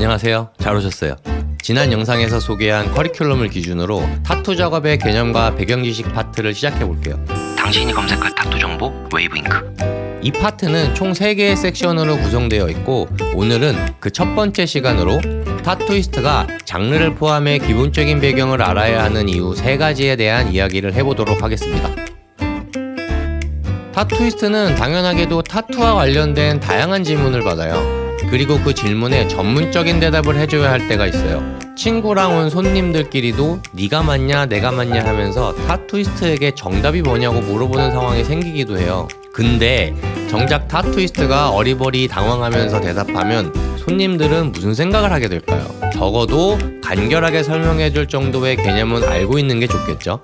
안녕하세요. 잘 오셨어요. 지난 영상에서 소개한 커리큘럼을 기준으로 타투 작업의 개념과 배경 지식 파트를 시작해 볼게요. 당신이 검색할 타투 정보 웨이브잉크 이 파트는 총 3개의 섹션으로 구성되어 있고 오늘은 그 첫 번째 시간으로 타투이스트가 장르를 포함해 기본적인 배경을 알아야 하는 이유 3가지에 대한 이야기를 해보도록 하겠습니다. 타투이스트는 당연하게도 타투와 관련된 다양한 질문을 받아요. 그리고 그 질문에 전문적인 대답을 해줘야 할 때가 있어요. 친구랑 온 손님들끼리도 네가 맞냐 내가 맞냐 하면서 타투이스트에게 정답이 뭐냐고 물어보는 상황이 생기기도 해요. 근데 정작 타투이스트가 어리버리 당황하면서 대답하면 손님들은 무슨 생각을 하게 될까요? 적어도 간결하게 설명해 줄 정도의 개념은 알고 있는 게 좋겠죠?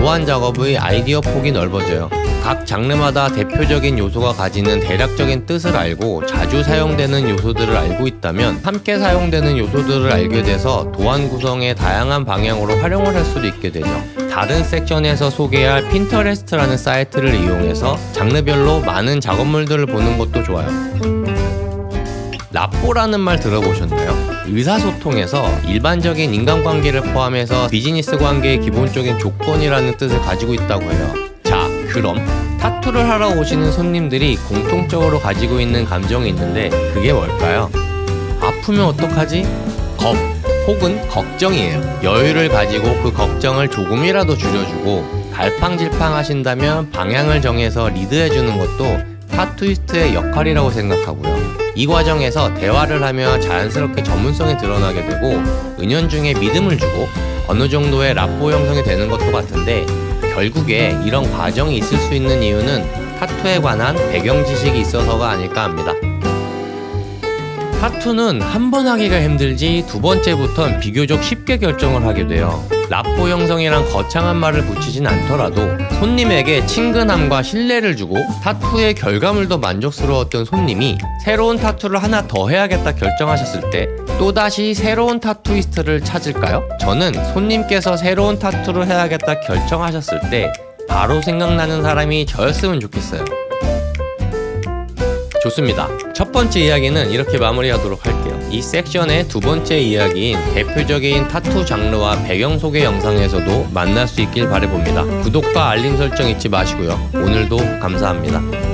도안 작업의 아이디어 폭이 넓어져요. 각 장르마다 대표적인 요소가 가지는 대략적인 뜻을 알고 자주 사용되는 요소들을 알고 있다면 함께 사용되는 요소들을 알게 돼서 도안 구성의 다양한 방향으로 활용을 할 수도 있게 되죠. 다른 섹션에서 소개할 핀터레스트라는 사이트를 이용해서 장르별로 많은 작업물들을 보는 것도 좋아요. 라뽀라는 말 들어보셨나요? 의사소통에서 일반적인 인간관계를 포함해서 비즈니스 관계의 기본적인 조건이라는 뜻을 가지고 있다고 해요. 자, 그럼 타투를 하러 오시는 손님들이 공통적으로 가지고 있는 감정이 있는데 그게 뭘까요? 아프면 어떡하지? 겁 혹은 걱정이에요. 여유를 가지고 그 걱정을 조금이라도 줄여주고 갈팡질팡 하신다면 방향을 정해서 리드해주는 것도 타투이스트의 역할이라고 생각하고요. 이 과정에서 대화를 하며 자연스럽게 전문성이 드러나게 되고 은연중에 믿음을 주고 어느 정도의 라포 형성이 되는 것도 같은데 결국에 이런 과정이 있을 수 있는 이유는 타투에 관한 배경 지식이 있어서가 아닐까 합니다. 타투는 한 번 하기가 힘들지 두 번째부턴 비교적 쉽게 결정을 하게 돼요. 라포 형성이란 거창한 말을 붙이진 않더라도 손님에게 친근함과 신뢰를 주고 타투의 결과물도 만족스러웠던 손님이 새로운 타투를 하나 더 해야겠다 결정하셨을 때 또다시 새로운 타투이스트를 찾을까요? 저는 손님께서 새로운 타투를 해야겠다 결정하셨을 때 바로 생각나는 사람이 저였으면 좋겠어요. 좋습니다. 첫 번째 이야기는 이렇게 마무리하도록 할게요. 이 섹션의 두 번째 이야기인 대표적인 타투 장르와 배경 소개 영상에서도 만날 수 있길 바라봅니다. 구독과 알림 설정 잊지 마시고요. 오늘도 감사합니다.